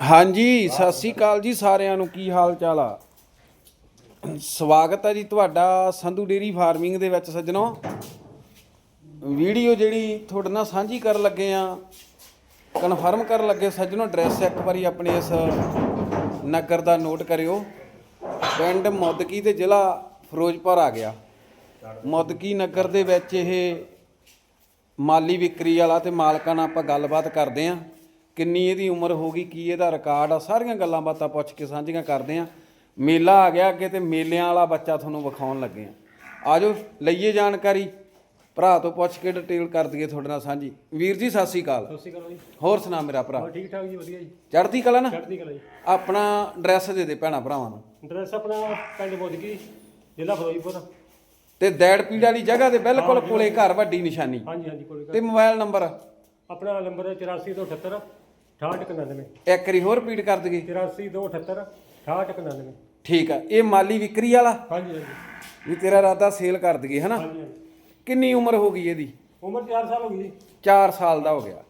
ਹਾਂਜੀ, ਸਤਿ ਸ੍ਰੀ ਅਕਾਲ ਜੀ ਸਾਰਿਆਂ ਨੂੰ। ਕੀ ਹਾਲ ਚਾਲ ਆ? ਸਵਾਗਤ ਹੈ ਜੀ ਤੁਹਾਡਾ ਸੰਧੂ ਡੇਰੀ ਫਾਰਮਿੰਗ ਦੇ ਵਿੱਚ ਸੱਜਣੋ। ਵੀਡੀਓ ਜਿਹੜੀ ਤੁਹਾਡੇ ਨਾਲ ਸਾਂਝੀ ਕਰਨ ਲੱਗੇ ਆ, ਕਨਫਰਮ ਕਰਨ ਲੱਗੇ ਸੱਜਣੋ, ਐਡਰੈਸ ਇੱਕ ਵਾਰੀ ਆਪਣੇ ਇਸ ਨਗਰ ਦਾ ਨੋਟ ਕਰਿਓ। ਪਿੰਡ ਮੁੱਦਕੀ ਤੇ ਜ਼ਿਲ੍ਹਾ ਫਿਰੋਜ਼ਪੁਰ ਆ ਗਿਆ। ਮੁੱਦਕੀ ਨਗਰ ਦੇ ਵਿੱਚ ਇਹ ਮਾਲੀ ਵਿਕਰੀ ਵਾਲਾ ਤੇ ਮਾਲਕਾਂ ਨਾਲ ਆਪਾਂ ਗੱਲਬਾਤ ਕਰਦੇ ਆਂ। ਕਿੰਨੀ ਇਹਦੀ ਉਮਰ ਹੋ ਗਈ ਕੀ ਇਹਦਾ ਰਿਕਾਰਡ ਆ ਸਾਰੀਆਂ ਗੱਲਾਂ ਬਾਤਾਂ ਪੁੱਛ ਕੇ ਸਾਂਝੀਆਂ ਕਰਦੇ ਆਂ। ਮੇਲਾ ਆ ਗਿਆ ਅੱਗੇ ਤੇ ਮੇਲਿਆਂ ਵਾਲਾ ਬੱਚਾ ਤੁਹਾਨੂੰ ਵਿਖਾਉਣ ਲੱਗੇ ਆਂ। ਆਜੋ ਲਈਏ ਜਾਣਕਾਰੀ। ਭਰਾ ਤੋਂ ਪੁੱਛ ਕੇ ਡਿਟੇਲ ਕਰ ਦਈਏ ਤੁਹਾਡੇ ਨਾਲ ਸਾਂਝੀ। ਵੀਰ ਜੀ ਸਤਿ ਸ੍ਰੀ ਅਕਾਲ। ਸਤਿ ਸ਼੍ਰੀ ਅਕਾਲ ਜੀ। ਹੋਰ ਸੁਣਾ ਮੇਰਾ ਭਰਾ। ਹੋਰ ਠੀਕ ਠਾਕ ਜੀ ਵਧੀਆ ਜੀ। ਚੜ੍ਹਦੀ ਕਲਾ ਨਾ? ਚੜ੍ਹਦੀ ਕਲਾ ਜੀ। ਆਪਣਾ ਐਡਰੈਸ ਦੇ ਦੇ ਭੈਣਾ ਭਰਾਵਾਂ ਨੂੰ। ਐਡਰੈਸ ਆਪਣਾ ਪਿੰਡ ਬੋਦਗੀ ਜ਼ਿਲ੍ਹਾ ਫਿਰੋਜ਼ਪੁਰ। ਤੇ ਦੈੜ ਪੀੜ ਵਾਲੀ ਜਗ੍ਹਾ ਦੇ ਬਿਲਕੁਲ ਕੋਲੇ ਘਰ ਵੱਡੀ ਨਿਸ਼ਾਨੀ। ਹਾਂਜੀ ਹਾਂਜੀ ਕੋਈ ਤੇ ਮੋਬਾਈਲ ਨੰਬਰ? ਆਪਣਾ ਨੰਬਰ 84 ਤੋਂ 78 6899 ਇੱਕ ਵਾਰੀ ਹੋਰ ਪੀੜ ਕਰ ਦਈਏ। 84 ਤੋਂ 78 6899 ਠੀਕ ਆ ਇਹ ਮਾਲੀ ਵਿਕਰੀ ਵਾਲਾ? ਹਾਂਜੀ ਹਾਂਜੀ। ਵੀ ਤੇਰਾ ਇਰਾਦਾ ਸੇਲ ਕਰ ਦਈਏ ਹਨਾ? ਹਾਂਜੀ ਹਾਂਜੀ। ਕਿੰਨੀ ਉਮਰ ਹੋ ਗਈ ਇਹਦੀ? ਉਮਰ 4 ਸਾਲ ਹੋ ਗਈ ਜੀ। 4 ਸਾਲ ਦਾ ਹੋ ਗਿਆ।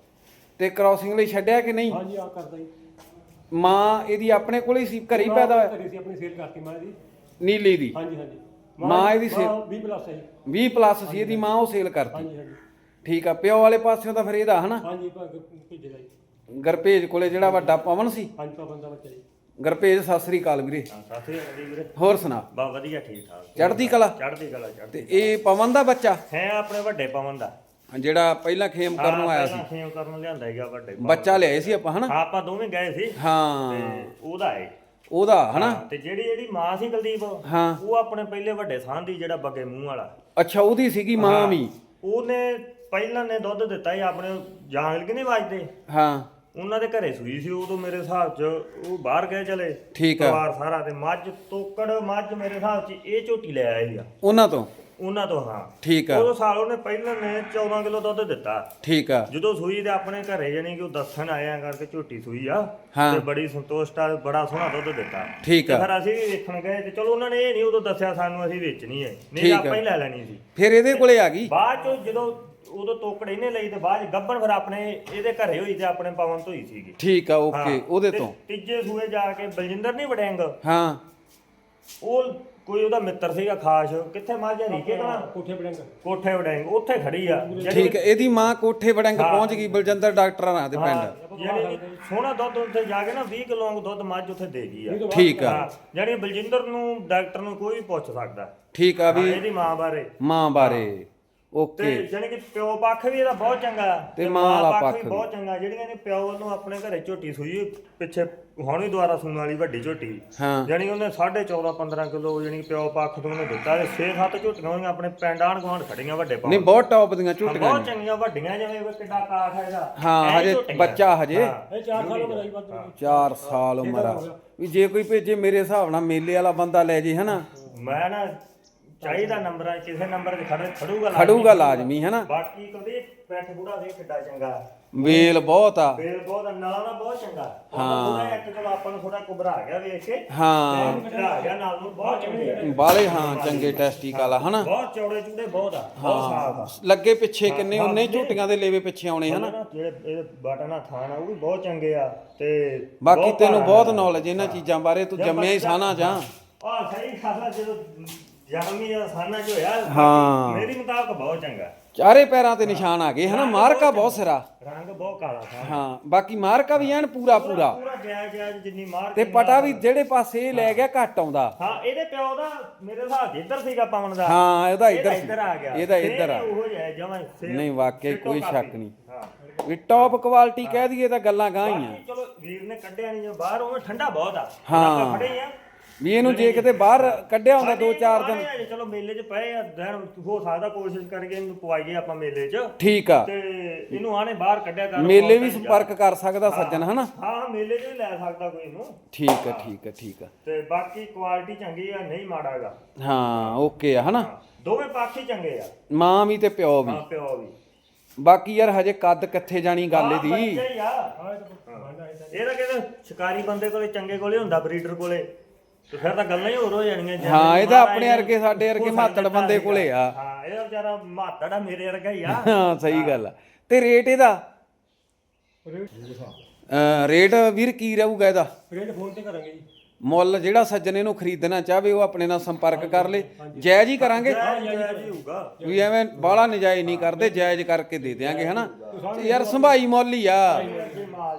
ਤੇ ਕ੍ਰਾਸਿੰਗ ਲਈ ਛੱਡਿਆ ਕਿ ਨਹੀਂ? ਹਾਂਜੀ ਆ ਕਰਦਾ ਜੀ। ਮਾਂ ਇਹਦੀ ਆਪਣੇ ਕੋਲ ਹੀ ਸੀ ਘਰੇ ਹੀ ਪੈਦਾ ਹੋਇਆ? ਕਰੀ ਸੀ ਆਪਣੀ ਸੇਲ ਕਰਤੀ ਮਾਂ ਦੀ ਨੀਲੀ ਦੀ? ਹਾਂਜੀ ਹਾਂਜੀ। ਮਾਂ ਇਹਦੀ ਸੇਲ 20 ਪਲੱਸ ਹੈ ਜੀ। 20 ਪਲੱਸ ਸੀ ਇਹਦੀ ਮਾਂ ਉਹ ਸੇਲ ਕਰਤੀ। ਹਾਂਜੀ ਹਾਂਜੀ। ਠੀਕ ਆ ਪਿਓ ਵਾਲੇ ਪਾਸਿਓਂ ਤਾਂ ਫਿਰ ਇਹਦਾ ਹਨਾ? ਹਾਂਜੀ ਭੇਜੇਗਾ ਜੀ। ਗਰਪੇਜ ਕੋਲੇ ਜਿਹੜਾ ਵੱਡਾ ਪਵਨ ਸੀ? ਹਾਂਜੀ ਪਾਬੰਦ ਦਾ ਬੱਚਾ ਜੀ। ਗਰਪੇਜ ਸਤਿ ਸ੍ਰੀ ਅਕਾਲ ਵੀਰੇ। ਸਾਥੀ ਅਗਲੀ ਵੀਰੇ। ਹੋਰ ਸੁਣਾ? ਬਾ ਵਧੀਆ ਠੀਕ ਠਾਕ। ਚੜ੍ਹਦੀ ਕਲਾ? ਚੜ੍ਹਦੀ ਕਲਾ ਚੜ੍ਹਦੀ ਤੇ ਇਹ ਪਵਨ ਦਾ ਬੱਚਾ? ਹੈ ਆਪਣੇ ਵੱਡੇ ਪਵਨ ਦਾ। ਜਿਹੜਾ ਪਹਿਲਾਂ ਖੇਮ ਕਰਨ ਨੂੰ ਆਇਆ ਸੀ। ਖੇਮ ਕਰਨ ਲਿਆਂਦਾ ਹੈਗਾ ਵੱਡੇ ਪਵਨ। ਬੱਚਾ ਲਿਆਏ ਸੀ ਆਪਾਂ ਹਨਾ? ਹਾਂ, ਆਪਾਂ ਦੋਵੇਂ ਗਏ ਸੀ। ਹਾਂ। ਤੇ ਉਹਦਾ ਹੈ। ਉਹਦਾ ਹਨਾ? ਤੇ ਜਿਹੜੀ ਇਹਦੀ ਮਾਂ ਸੀ ਕੁਲਦੀਪ ਹਾਂ। ਉਹ ਆਪਣੇ ਪਹਿਲੇ ਵੱਡੇ ਸਾਂ ਦੀ ਜਿਹੜਾ ਬੱਗੇ ਮੂੰਹ ਵਾਲਾ। ਅੱਛਾ ਉਹਦੀ ਸੀਗੀ ਮਾਂ ਵੀ। ਉਹਨੇ ਪਹਿਲਾਂ ਨੇ ਦੁੱਧ ਦਿੱਤਾ ਸੀ ਆਪਣੇ ਜਾਂਗਲ ਕਿ ਨਹੀਂ ਵੱਜਦੇ? ਹਾਂ। ਉਹਨਾਂ ਦੇ ਘਰੇ ਸੂਈ ਸੀ ਉਦੋਂ ਮੇਰੇ ਹਿਸਾਬ 'ਚ ਉਹ ਬਾਹਰ ਗਏ ਚਲੇ। ਠੀਕ ਆ। ਪਰਿਵਾਰ ਸਾਰਾ ਤੇ ਮੱਝ ਤੋਕੜ ਮੱਝ ਮੇਰੇ ਹਿਸਾਬ 'ਚ ਇਹ ਝੋਟੀ ਲੈ ਆਇਆ ਸੀਗਾ ਉਹਨਾਂ ਤੋਂ? ਉਹਨਾਂ ਤੋਂ ਹਾਂ। ਠੀਕ ਆ। ਉਦੋਂ ਸਾਲ ਉਹਨੇ ਪਹਿਲਾਂ ਨੇ 14 ਕਿਲੋ ਦੁੱਧ ਦਿੱਤਾ। ਠੀਕ ਆ। ਜਦੋਂ ਸੂਈ ਦੇ ਆਪਣੇ ਘਰੇ ਜਾਨੀ ਕਿ ਉਹ ਦੱਸਣ ਆਇਆ ਕਰਕੇ ਝੋਟੀ ਸੂਈ ਆ ਹਾਂ। ਤੇ ਬੜੀ ਸੰਤੁਸ਼ਟ ਆ ਬੜਾ ਸੋਹਣਾ ਦੁੱਧ ਦਿੱਤਾ। ਠੀਕ ਤੇ ਆ ਫਿਰ ਅਸੀਂ ਵੀ ਵੇਖਣ ਗਏ ਤੇ ਚਲੋ ਉਹਨਾਂ ਨੇ ਇਹ ਨਹੀਂ ਉਦੋਂ ਦੱਸਿਆ ਸਾਨੂੰ ਅਸੀਂ ਵੇਚਣੀ ਹੈ। ਨਹੀਂ ਆ। ਆਪਾਂ ਹੀ ਲੈ ਲੈਣੀ ਸੀ। ਫਿਰ ਇਹਦੇ ਕੋਲੇ ਆ ਗਈ? ਬਾਅਦ ਚ ਜਦੋਂ ਉਦੋਂ ਤੋਕੜ ਇਹਨੇ ਲਈ ਤੇ ਬਾਅਦ ਚ ਗੱਬਣ ਫਿਰ ਆਪਣੇ ਇਹਦੇ ਘਰੇ ਹੋਈ ਤੇ ਆਪਣੇ ਪਵਨ ਤੋਂ ਹੀ ਸੀਗੀ। ਠੀਕ ਆ ਓਕੇ ਹਾਂ, ਉਹਦੇ ਤੇ ਤੋਂ? ਤੀਜੇ ਸੂਏ ਜਾ ਕੇ ਬਲਜਿੰਦਰ ਨਹੀਂ ਵੜੈਂਗ ਹਾਂ। ਉਹ ਕੋਈ ਉਹਦਾ ਮਿੱਤਰ ਸੀਗਾ ਖਾਸ ਕਿੱਥੇ ਮਾਝਾ ਰੀਕੇ ਕਣਾ ਕੋਠੇ ਬੜੰਗ ਕੋਠੇ ਵੜੈਂਗ ਉੱਥੇ ਖੜੀ ਆ। ਜਿਹੜੀ- ਠੀਕ ਹੈ ਇਹਦੀ ਮਾਂ ਕੋਠੇ ਵੜੰਗ ਪਹੁੰਚ ਗਈ ਬਲਜਿੰਦਰ ਡਾਕਟਰਾਂ ਨਾਲ ਦੇ ਪਿੰਡ। ਯਾਨੀ ਕਿ ਸੋਹਣਾ ਦੁੱਧ ਉੱਥੇ ਜਾ ਕੇ ਨਾ 20 ਕਿਲੋ ਦੁੱਧ ਮੱਝ ਉੱਥੇ ਦੇ ਗਈ ਆ। ਠੀਕ ਆ। ਹਾਂ ਯਾਨੀ ਬਲਜਿੰਦਰ ਨੂੰ ਡਾਕਟਰ ਨੂੰ ਕੋਈ ਵੀ ਪੁੱਛ ਸਕਦਾ। ਠੀਕ ਆ ਹਾਂ, ਵੀ ਇਹਦੀ ਮਾਂ ਬਾਰੇ। ਮਾਂ ਬਾਰੇ। ਤੇ ਓਕੇ ਯਾਨੀ ਕਿ ਪਿਓ ਪੱਖ ਵੀ ਇਹਦਾ ਬਹੁਤ ਚੰਗਾ ਤੇ ਮਾਂ ਵਾਲਾ ਪੱਖ ਵੀ। ਬਹੁਤ ਚੰਗਾ ਜਿਹੜੀਆਂ ਨੇ ਪਿਓ ਵੱਲੋਂ ਆਪਣੇ ਘਰੇ ਝੋਟੀ ਸੂਈ ਪਿੱਛੇ ਹੁਣ ਵੀ ਦੁਆਰਾ ਸੂਣ ਵਾਲੀ ਵੱਡੀ ਝੋਟੀ। ਹਾਂ। ਯਾਨੀ ਉਹਨੇ 14.5 15 ਕਿਲੋ ਯਾਨੀ ਕਿ ਪਿਓ ਪੱਖ ਤੋਂ ਉਹਨੇ ਦਿੱਤਾ ਤੇ 6-7 ਝੋਟੀਆਂ ਹੋਈਆਂ ਆਪਣੇ ਪਿੰਡ ਆਣ ਗੁਆਂਢ ਖੜੀਆਂ ਵੱਡੇ ਪਾ ਨਹੀਂ ਬਹੁਤ ਟੌਪ ਦੀਆਂ ਝੁੱਟੀਆਂ ਬਹੁਤ ਚੰਗੀਆਂ ਵੱਡੀਆਂ ਜਿਵੇਂ ਕਿੱਡਾ ਕਾਠ ਹੈ ਇਹਦਾ। ਹਾਂ, ਹਜੇ। ਬੱਚਾ ਹਜੇ। ਇਹ 4 ਸਾਲ ਜੀ ਵੱਧ 4 ਸਾਲ ਉਮਰ ਆ। ਵੀ ਜੇ ਕੋਈ ਭੇਜੇ ਮੇਰੇ ਹਿਸਾਬ ਨਾਲ ਮੇਲੇ ਵਾਲਾ ਬੰਦਾ ਲੈ ਜੇ ਹਨਾ? ਮੈਂ ਨਾ ਚਾਹੀਦਾ ਨੰਬਰ ਆ ਕਿਸੇ ਨੰਬਰ ਤੇ ਖੜ ਖੜੂਗਾ ਲਾਜ਼ਮੀ। ਖੜੂਗਾ ਲਾਜ਼ਮੀ ਹਨਾ? ਬਾਕੀ ਕਦੇ ਪੈਠ ਬੁੜਾ ਦੇ ਕਿੱਡਾ ਚੰਗਾ। ਵੇਲ ਬਹੁਤ ਆ। ਫੇਰ ਬਹੁਤ ਨਾਲਾ ਦਾ ਬਹੁਤ ਚੰਗਾ। ਹਾਂ। ਇੱਕ ਚਲੋ ਆਪਾਂ ਨੂੰ ਥੋੜਾ ਕੁਬਰਾ ਗਿਆ ਵੇਖ ਕੇ। ਹਾਂ। ਘਬਰਾ ਗਿਆ ਨਾਲ ਨੂੰ ਬਹੁਤ ਚੰਗੇ ਆ। ਬਾਲੇ ਹਾਂ ਚੰਗੇ ਟੈਸਟੀਕਲ ਆ ਹਨਾ? ਬਹੁਤ ਚੌੜੇ ਚੂੜੇ ਬਹੁਤ ਆ ਬਹੁਤ ਸਾਫ਼ ਆ। ਲੱਗੇ ਪਿੱਛੇ ਕਿੰਨੇ ਉਹਨੇ ਝੂਟੀਆਂ ਦੇ ਲੇਵੇ ਪਿੱਛੇ ਆਉਣੇ ਹਨਾ? ਨਾ ਜਿਹੜੇ ਇਹ ਬਟਨ ਥਾਣ ਆ ਉਹ ਵੀ ਬਹੁਤ ਚੰਗੇ ਆ ਤੇ ਬਾਕੀ ਬਹੁਤ ਤੈਨੂੰ ਭਾਰਾ ਬਹੁਤ। ਨੌਲੇਜ ਇਹਨਾਂ ਚੀਜ਼ਾਂ ਬਾਰੇ ਤੂੰ ਜੰਮਿਆ ਹੀ ਸਾਨਾ ਜਾਂ। ਆ ਸਹੀ ਖਾਸਾ ਜਦੋਂ ਜਨਮੀ ਆ ਸਾਨਾ ਚ ਹੋਇਆ ਹਾਂ। ਮੇਰੀ ਮੁਤਾਬਕ ਬਹੁਤ ਚੰਗਾ। ਚਾਰੇ ਪੈਰਾਂ ਤੇ ਨਿਸ਼ਾਨ ਆ ਗਏ ਹਨਾ? ਮਾਰਕਾ ਬਹੁਤ ਸਿਰਾ। ਰੰਗ ਬਹੁਤ ਕਾਲਾ ਥਾ। ਹਾਂ ਬਾਕੀ ਮਾਰਕਾ ਵੀ ਐਨ ਪੂਰਾ ਪੂਰਾ ਪੂਰਾ। ਜਾਇਜ਼ ਜਾਇਜ਼ ਜਿੰਨੀ ਮਾਰ ਤੇ ਪਟਾ ਵੀ ਜਿਹੜੇ ਪਾਸੇ ਇਹ ਲੈ ਗਿਆ ਘੱਟ ਆਉਂਦਾ। ਹਾਂ ਇਹਦੇ ਪਿਓ ਦਾ ਮੇਰੇ ਹਿਸਾਬ 'ਚ ਇੱਧਰ ਸੀਗਾ ਪਵਨ ਦਾ। ਹਾਂ ਇਹਦਾ ਇਹਦਾ ਇੱਧਰ ਇੱਧਰ ਆ ਗਿਆ। ਇਹਦਾ ਇੱਧਰ ਆ। ਉਹ ਜਮਾ ਨਹੀਂ ਵਾਕਈ ਕੋਈ ਸ਼ੱਕ ਨਹੀਂ। ਹਾਂ। ਵੀ ਟੌਪ ਕੁਆਲਿਟੀ ਕਹਿ ਦਈਏ ਤਾਂ ਗੱਲਾਂ ਗਾਂ ਹੀ ਆ। ਬਾਕੀ ਚਲੋ ਵੀਰ ਨੇ ਕੱਢਿਆ ਨਹੀਂ ਜੋ ਬਾਹਰ ਉਹ ਠੰਡਾ ਬਹੁਤ ਆ। ਹਾਂ। ਆਪਾਂ ਖੜੇ ਆ। ਵੀ ਇਹਨੂੰ ਜੇ ਕਿਤੇ ਬਾਹਰ ਕੱਢਿਆ ਹੁੰਦਾ ਦੋ ਚਾਰ ਦਿਨ। ਚਲੋ ਮੇਲੇ 'ਚ ਪਏ ਆ ਦਿਨ ਹੋ ਸਕਦਾ ਕੋਸ਼ਿਸ਼ ਕਰਕੇ ਇਹਨੂੰ ਪਵਾਈਏ ਆਪਾਂ ਮੇਲੇ 'ਚ। ਠੀਕ ਆ। ਤੇ ਇਹਨੂੰ ਆਣੇ ਬਾਹਰ ਕੱਢਿਆ ਕਰ ਮੇਲੇ ਵੀ ਸੰਪਰਕ ਕਰ ਸਕਦਾ ਸੱਜਣ ਹਨਾ? ਹਾਂ ਮੇਲੇ 'ਚ ਵੀ ਲੈ ਸਕਦਾ ਕੋਈ ਇਹਨੂੰ। ਠੀਕ ਆ ਠੀਕ ਆ ਠੀਕ ਆ। ਤੇ ਬਾਕੀ ਕੁਆਲਿਟੀ ਚੰਗੀ ਆ ਨਹੀਂ ਮਾੜਾਗਾ ਹਾਂ ਓਕੇ ਆ ਹਨਾ? ਦੋਵੇਂ ਪੱਖ ਹੀ ਚੰਗੇ ਆ। ਮਾਂ ਵੀ ਤੇ ਪਿਓ ਵੀ। ਹਾਂ ਪਿਓ ਵੀ। ਬਾਕੀ ਯਾਰ ਹਜੇ ਕੱਦ ਕਿੱਥੇ ਜਾਣੀ ਗੱਲ ਇਹਦੀ? ਬੱਚਾ ਹੀ ਆ। ਇਹ ਤਾਂ ਕਹਿੰਦੇ ਸ਼ਿਕਾਰੀ ਬੰਦੇ ਕੋਲੇ ਚੰਗੇ ਕੋਲੇ ਹੁੰਦਾ ਬਰੀਡਰ ਕੋਲੇ। ਤੇ ਫਿਰ ਤਾਂ ਗੱਲਾਂ ਹੀ ਹੋਰ ਹੋ ਜਾਣੀਆਂ ਜਿਵੇਂ ਹਾਂ, ਇਹ ਤਾਂ ਆਪਣੇ ਨੇ ਵਰਗੇ, ਸਾਡੇ ਵਰਗੇ ਮਾਤੜ ਬੰਦੇ ਕੋਲੇ ਆ। ਹਾਂ ਇਹ ਵਿਚਾਰਾ ਮਾਤੜ ਆ ਮੇਰੇ ਵਰਗਾ ਹੀ ਆ। ਹਾਂ ਸਹੀ ਗੱਲ ਆ। ਤੇ ਰੇਟ ਇਹਦਾ? ਅਹ ਰੇਟ ਵੀਰ ਕੀ ਰਹੂਗਾ ਇਹਦਾ? ਰੇਟ ਫੋਨ ਤੇ ਕਰਾਂਗੇ ਜੀ। ਮੁੱਲ ਜਿਹੜਾ ਸੱਜਣ ਇਹਨੂੰ ਖਰੀਦਣਾ ਚਾਹਵੇ ਉਹ ਆਪਣੇ ਨਾਲ ਸੰਪਰਕ ਕਰ ਲੇ। ਜਾਇਜ਼ ਹੀ ਕਰਾਂਗੇ? ਜਾਇਜ਼ ਹੀ ਹੋਊਗਾ। ਵੀ ਐਵੇਂ ਬਾਹਲਾ ਨਜਾਇਜ਼ ਨਹੀਂ ਕਰਦੇ ਜਾਇਜ਼ ਕਰਕੇ ਦੇ ਦਿਆਂਗੇ ਹਨਾ? ਤੇ ਯਾਰ ਸੰਭਾਈ ਮੁੱਲ ਹੀ ਆ।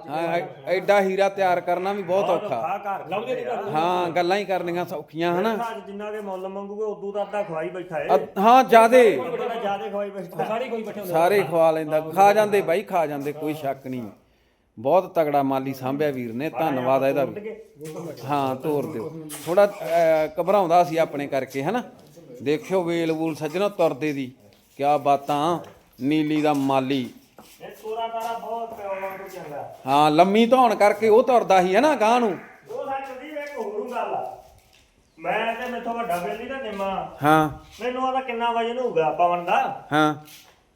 ਹਾਂ, ਐਡਾ ਹੀਰਾ ਤਿਆਰ ਕਰਨਾ ਵੀ ਬਹੁਤ ਔਖਾ। ਆ ਘਰ। ਲੱਭਦੇ ਨਹੀਂ ਘਰ। ਹਾਂ ਗੱਲਾਂ ਹੀ ਕਰਨੀਆਂ ਸੌਖੀਆਂ ਹਨਾ? ਅੱਜ ਜਿੰਨਾ ਕੇ ਮੁੱਲ ਮੰਗੂਗੇ ਉਦੋਂ ਦਾ ਅੱਧਾ ਖਵਾਈ ਬੈਠਾ ਏ। ਅ- ਹਾਂ ਜਿਆਦੇ। ਬੜਾ ਜ਼ਿਆਦਾ ਖਵਾਈ ਬੈਠਾ ਸਾਰੇ ਕੋਈ ਬੈਠੇ ਹੁੰਦੇ। ਸਾਰੇ ਖਵਾ ਲੈਂਦਾ। ਖਾ ਜਾਂਦੇ ਬਾਈ ਖਾ ਜਾਂਦੇ ਕੋਈ ਸ਼ੱਕ ਨਹੀਂ। ਬਹੁਤ ਤਗੜਾ ਮਾਲੀ ਸਾਂਭਿਆ ਵੀਰ ਨੇ ਧੰਨਵਾਦ ਆ ਇਹਦਾ ਵੀ। ਹਾਂ ਤੋਰ ਦਿਓ। ਥੋੜਾ ਘਬਰਾਉਂਦਾ ਸੀ ਆਪਣੇ ਕਰਕੇ ਹਨਾ? ਦੇਖਿਓ ਵੇਲ ਵੂਲ ਸੱਜਣਾ ਤੁਰਦੇ ਦੀ। ਕਿਆ ਬਾਤਾਂ ਨੀਲੀ ਦਾ ਮਾਲੀ ਇਹ ਤੋਰਾ ਤਾਰਾ ਬਹੁਤ ਚੰਗਾ। ਹਾਂ ਲੰਮੀ ਧੌਣ ਕਰਕੇ ਉਹ ਤੁਰਦਾ ਸੀ ਗਾਂ ਨੂੰ ਉਹ ਸਕਦੀ ਇੱਕ ਹੋਰ ਗੱਲ ਆ। ਮੈਂ ਤੇ ਮੇਥੋਂ ਵੱਡਾ ਬੇਲੀ ਦਾ ਨਿੰਮਾ। ਹਾਂ। ਮੈਨੂੰ ਆਦਾ ਕਿੰਨਾ ਵਜਨ ਹੋਊਗਾ ਪਵਨ ਦਾ ਹਾਂ।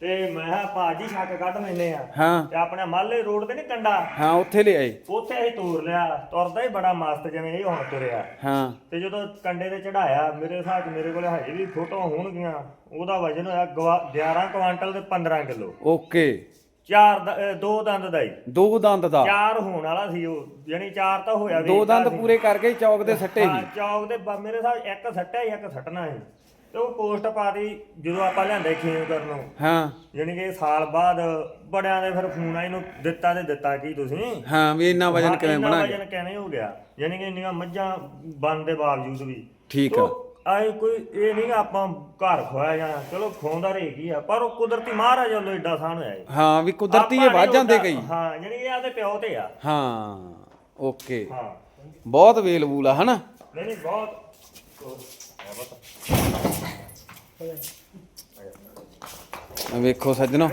ਤੇ ਮੈਂ ਕਿਹਾ ਭਾਜੀ ਛੱਕ ਕੱਢ ਲੈਨੇ ਆ। ਹਾਂ। ਤੇ ਆਪਣੇ ਮਾਲੇ ਰੋਡ ਤੇ ਨਹੀਂ ਕੰਡਾ? ਹਾਂ ਉੱਥੇ ਲਿਆਏ ਉੱਥੇ ਅਸੀਂ ਤੋਰ ਲਿਆ। ਤੁਰਦਾ ਹੀ ਬੜਾ ਮਸਤ ਜਿਵੇਂ ਇਹ ਹੁਣ ਤੁਰਿਆ। ਹਾਂ। ਤੇ ਜਦੋਂ ਕੰਡੇ ਤੇ ਚੜਾਇਆ ਮੇਰੇ ਹਿਸਾਬ 'ਚ ਮੇਰੇ ਕੋਲ ਹਜੇ ਵੀ ਫੋਟੋਆਂ ਹੋਣਗੀਆਂ। ਉਹਦਾ ਵਜਨ ਹੋਇਆ ਗਵਾ- 11 ਕੁਆਂਟਲ ਤੇ 15 ਕਿਲੋ। ਓਕੇ। ਚਾਰ ਦ- ਅਹ ਦੋ ਦੰਦ ਦਾ ਹੀ। ਦੋ ਦੰਦ ਦਾ। ਚਾਰ ਹੋਣ ਵਾਲਾ ਸੀ ਉਹ ਯਾਨੀ ਚਾਰ ਤਾਂ ਹੋਇਆ ਵੀ ਦੋ ਦੰਦ ਪੂਰੇ ਕਰਕੇ ਚੌਕ ਦੇ ਸੱਟੇ ਹਾਂ ਚੌਕ ਦੇ ਬ- ਮੇਰੇ 'ਚ ਇੱਕ ਸੱਟਿਆ ਸੀ, ਇੱਕ ਸੱਟਣਾ ਸੀ। ਤੇ ਉਹ ਪੋਸਟ ਪਾਤੀ ਜਦੋਂ ਆਪਾਂ ਲਿਆਂਦੇ ਖੇਮ ਕਰਨ ਨੂੰ। ਹਾਂ। ਯਾਨੀ ਕਿ ਸਾਲ ਬਾਅਦ ਬੜਿਆਂ ਦੇ ਫਿਰ ਫੋਨ ਆ ਇਹਨੂੰ ਦਿੱਤਾ ਤੇ ਦਿੱਤਾ ਕੀ ਤੁਸੀਂ? ਹਾਂ ਵੀ ਇੰਨਾ ਵਜਨ ਹਾਂ, ਕਿਵੇਂ ਬਣਾ ਵਜਨ ਕਿਵੇਂ ਹੋ ਗਿਆ? ਯਾਨੀ ਕਿ ਇੰਨੀਆਂ ਮੱਝਾਂ ਬਣ ਦੇ ਬਾਵਜੂਦ ਵੀ। ਠੀਕ ਆ। ਆਏ ਕੋਈ ਇਹ ਨਹੀਂ ਆਪਾਂ ਘਰ ਖਵਾਇਆ ਜਾਂ ਚਲੋ ਖਵਾਉਂਦਾ ਰਹੇ ਕੀ ਆ ਪਰ ਉਹ ਕੁਦਰਤੀ ਮਹਾਰਾਜ ਵੱਲੋਂ ਏਡਾ ਸਾਨ ਹੋਇਆ ਹਾਂ ਵੀ ਕੁਦਰਤੀ ਇਹ ਵੱਜ ਜਾਂਦੇ ਕਈ। ਹਾਂ ਯਾਨੀ ਇਹ ਆਦੇ ਪਿਓ ਤੇ ਆ। ਹਾਂ ਓਕੇ। ਹਾਂ। ਬਹੁਤ ਵੇਲ ਵੂਲ ਆ ਹਨਾ? ਨਹੀਂ ਨਹੀਂ ਬਹੁਤ। ਵੇਖੋ ਸੱਜਣੋ।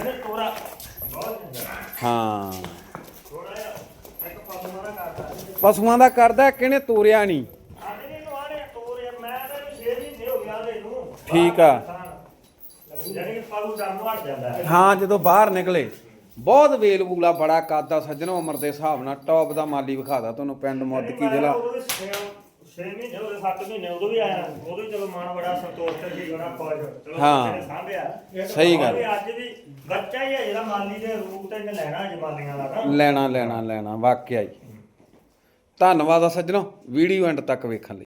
ਹਾਂ। ਪਸ਼ੂਆਂ ਦਾ ਕਰਦਾ ਕਿਹਨੇ ਤੋਰਿਆ ਨਹੀਂ ਆਦੇ ਨੇ ਨੂੰ ਆਣੇ ਤੋਰੇ ਮੈਂ ਤਾਂ 6 ਨੂੰ ਠੀਕ ਆ। ਯਾਨੀ ਕਿ ਪਾਲੂ ਦਮ ਹਟ ਜਾਂਦਾ ਹੈ। ਹਾਂ ਜਦੋਂ ਬਾਹਰ ਨਿਕਲੇ ਬਹੁਤ ਵੇਲ ਵੂਲਾ ਬੜਾ ਕਾਦਾ ਸੱਜਣੋ ਉਮਰ ਦੇ ਹਿਸਾਬ ਨਾਲ ਟੌਪ ਦਾ ਮਾਲੀ ਵਿਖਾਦਾ ਤੁਹਾਨੂੰ ਪਿੰਡ ਮੁੱਦਕੀ ਜ਼ਿਲ੍ਹਾ। 6 ਮਹੀਨੇ ਹੋ ਗਏ 7 ਮਹੀਨੇ ਉਦੋਂ ਵੀ ਆਇਆ। ਉਦੋਂ ਵੀ ਚਲੋ ਮਨ ਬੜਾ ਸੰਤੋਸ਼ ਤੇ ਸੀ ਬੜਾ ਖੁਸ਼। ਚਲੋ ਹਾਂ। ਬੱਚੇ ਨੇ ਸਾਂਭਿਆ। ਸਹੀ ਗੱਲ। ਉਹ ਵੀ ਅੱਜ ਵੀ ਬੱਚਾ ਹੀ ਹੈ ਜਿਹੜਾ ਮਾਲੀ ਦੇ ਰੂਪ ਤੇ ਇਹਨੇ ਲੈਣਾ ਜਮਾਲੀਆਂ ਦਾ ਨਾ ਲੈਣਾ ਲੈਣਾ ਲੈਣਾ ਵਾਕਿਆ ਹੀ। ਧੰਨਵਾਦ ਆ ਸੱਜਣੋ ਵੀਡੀਓ ਐਂਡ ਤੱਕ ਵੇਖਣ ਲਈ।